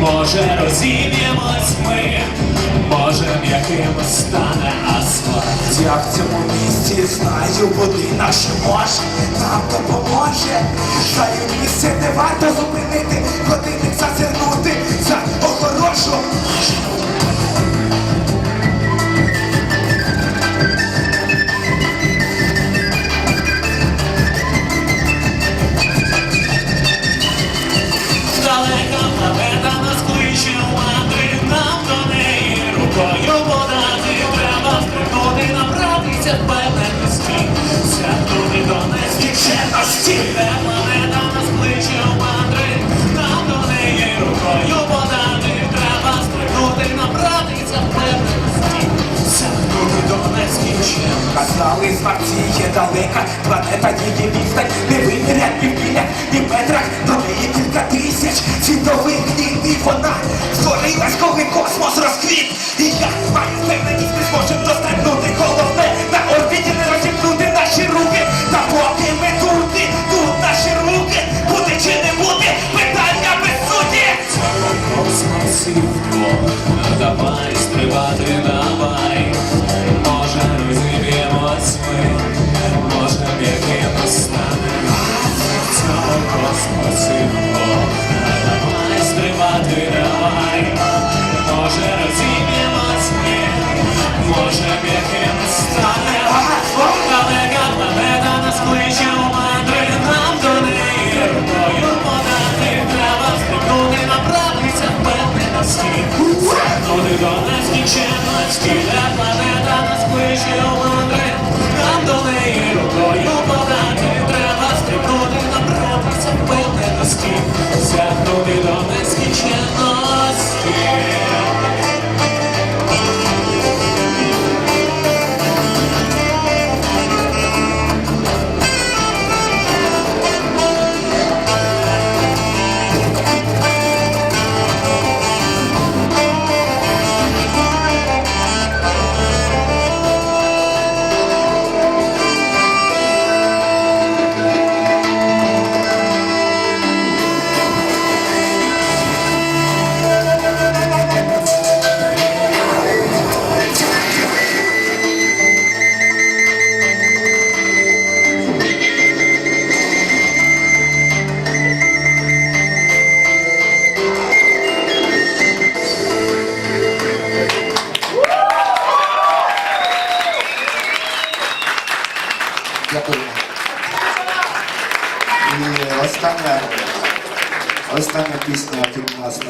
Може розім'ємось ми, може м'яким стане асфальт. Я в цьому місті знаю будинок, що може нам допоможе. Знаю місце, де варто зупинити, годинник направитися в певності, сягнути до нескінченності. Де у мандри, нам до неї. Треба стрибнути, направитися в певності, сягнути до нескінченності. Казали, знавці є далека, планета її відстань, не вимірять ні в мілях, ні метрах, до неї кілька тисяч світових днів, і вона створилась, коли космос розквіт. Сягнути до нескінченності, де планета нас кличе у мандри, нам до неї рукою подати. Треба стрибнути, направитися в певності. Сягнути до остання, остання пісня тут у нас на